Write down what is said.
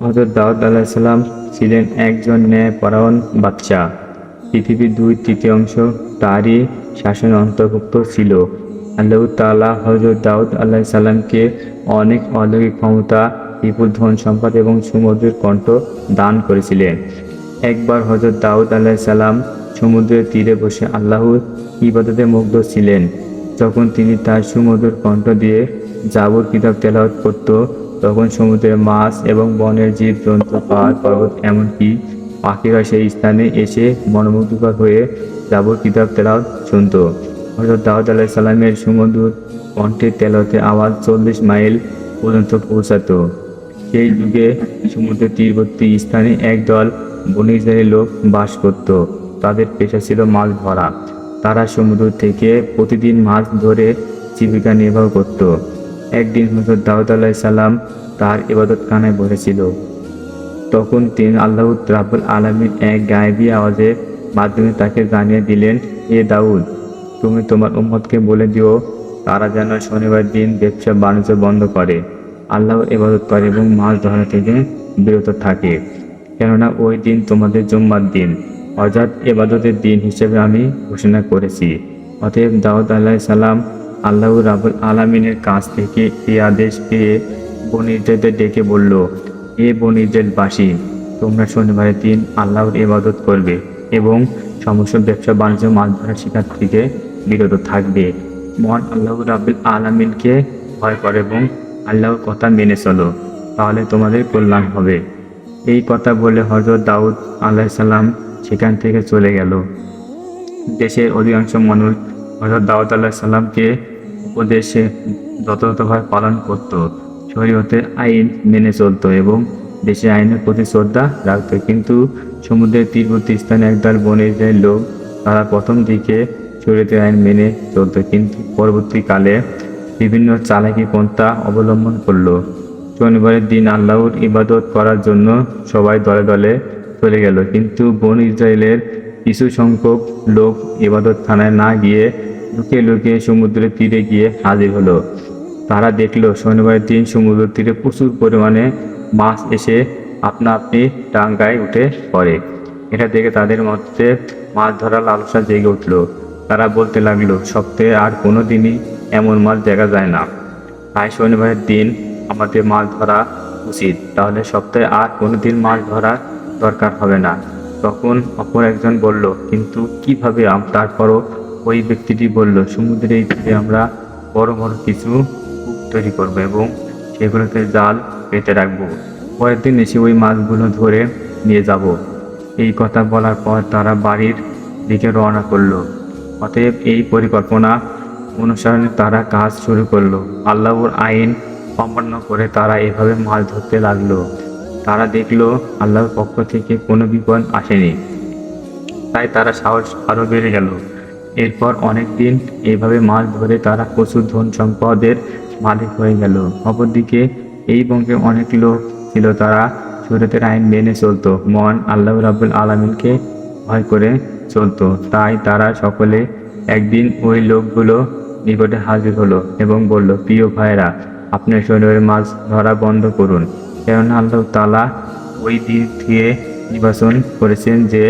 হজরত দাউদ আলাহিসাল্লাম ছিলেন একজন ন্যায়পরায়ণ বাচ্চা পৃথিবীর দুই তৃতীয়াংশ তারই শাসন অন্তর্ভুক্ত ছিল। আল্লাহ তাআলা হজরত দাউদ আল্লাহ সাল্লামকে অনেক অলৌকিক ক্ষমতা, বিপুল ধন সম্পদ এবং সমুদ্রের কণ্ঠ দান করেছিলেন। একবার হজরত দাউদ আল্লাহ সাল্লাম সমুদ্রের তীরে বসে আল্লাহর ইবাদতে মুগ্ধ ছিলেন। যখন তিনি তার সমুদ্রের কণ্ঠ দিয়ে জাবর কিতাব তেলাওয়াত করত তখন সমুদ্রের মাছ এবং বনের জীব জন্তু পাহাড় পর্বত এমনকি পাখিরা সেই স্থানে এসে মনোমুগ্ধকর হয়ে জাবর কিতাব তেলাওয়াত শুনত হজরত দাউদ আলাহ সাল্লামের সুমধুর কণ্ঠের তেলাওয়াতে আওয়াজ চল্লিশ মাইল পর্যন্ত পৌঁছাতো। সেই যুগে সমুদ্রের তীরবর্তী স্থানে একদল শ্রেণির লোক বাস করত। তাদের পেশা ছিল মাছ ধরা। তারা সমুদ্র থেকে প্রতিদিন মাছ ধরে জীবিকা নির্বাহ করত। একদিন হজরত দাউদ আলাহ সাল্লাম তার ইবাদতখানায় বসেছিল। তখন তিনি আল্লাহ রাবুল আলমীর এক গায়েবী আওয়াজের মাধ্যমে তাকে জানিয়ে দিলেন, এ দাউদ, তুমি তোমার উম্মতকে বলে দিও, তারা যেন শনিবার দিন ব্যবসা বাণিজ্য বন্ধ করে আল্লাহ ইবাদত করে এবং মাছ ধরা থেকে বিরত থাকে। কেননা ওই দিন তোমাদের জুম্মার দিন, অর্থাৎ এবাদতের দিন হিসেবে আমি ঘোষণা করেছি। অতএব দাউদ আলাহ সালাম আল্লাহ রাবুল আলমিনের কাছ থেকে এই আদেশ পেয়ে বনিরদের ডেকে বলল, এ বনিরদেরবাসী তোমরা শনিবারের দিন আল্লাহর ইবাদত করবে এবং সমস্ত ব্যবসা, বাণিজ্য মাছ ধরার শিকার থেকে বিরত থাকবে। মহান আল্লাহ রাবুল আলমিনকে ভয় করে এবং আল্লাহর কথা মেনে চলো, তাহলে তোমাদের কল্যাণ হবে। এই কথা বলে হজরত দাউদ আলাইসাল্লাম সেখান থেকে চলে গেল। দেশের অধিকাংশ মানুষ হজরত দাউদ আল্লাহ সাল্লামকে উপদেশে যথাযথভাবে পালন করত। শরীয়তের আইন মেনে চলতো এবং দেশে আইনের প্রতি শ্রদ্ধা রাখত। কিন্তু সমুদ্রের তীরবর্তী স্থানে একদল বণিকদের লোক, তারা প্রথম দিকে শরীয়তের আইন মেনে চলত, কিন্তু পরবর্তীকালে বিভিন্ন চালাকি পন্থা অবলম্বন করল। শনিবারের দিন আল্লাহর ইবাদত করার জন্য সবাই দলে দলে চলে গেল, কিন্তু বন ইসরায়েলের কিছু সংখ্যক লোক ইবাদত থানায় না গিয়ে লুকিয়ে লুকিয়ে সমুদ্রের তীরে গিয়ে হাজির হলো। তারা দেখল শনিবারের দিন সমুদ্র তীরে প্রচুর পরিমাণে মাছ এসে আপনা আপনি ডাঙ্গায় উঠে পড়ে। এটা দেখে তাদের মধ্যে মাছ ধরার লালসা জেগে উঠল। তারা বলতে লাগল, সপ্তাহে আর কোনো দিনই এমন মাছ দেখা যায় না। তাই শনিবারের দিন আমাদের মাছ ধরা উচিত। তাহলে সপ্তাহে আর কোনো দিন মাছ ধরার দরকার হবে না। তখন অপর একজন বলল, কিন্তু কীভাবে তারপরও ওই ব্যক্তিটি বলল, সমুদ্রে এই তীরে আমরা বড় বড় কিছু কূপ তৈরি করব এবং সেগুলোতে জাল পেতে রাখব। পরের দিন এসে ওই মাছগুলো ধরে নিয়ে যাব। এই কথা বলার পর তারা বাড়ির দিকে রওনা করল। অতএব এই পরিকল্পনা অনুসরণে তারা কাজ শুরু করল। আল্লাহর আইন অমান্য করে তারা এভাবে মাছ ধরতে লাগল। তারা দেখল আল্লাহর পক্ষ থেকে কোনো বিপদ আসেনি। তাই তারা সাহস আরও বেড়ে গেল। এরপর অনেক দিন এইভাবে মাছ ধরে তারা প্রচুর ধন সম্পদের মালিক হয়ে গেল। অপরদিকে এই বঙ্গে অনেক লোক ছিল, তারা সুরতের আইন মেনে চলতো। মন আল্লাহ রাবুল আলমিনকে ভয় করে চলতো। তাই তারা সকলে একদিন ওই লোকগুলো নিকটে হাজির হলো এবং বলল, প্রিয় ভাইরা আপনার শরীরের মাছ ধরা বন্ধ করুন। কেননা আল্লাহ তালা ওই দিক দিয়ে নির্বাচন করেছেন যে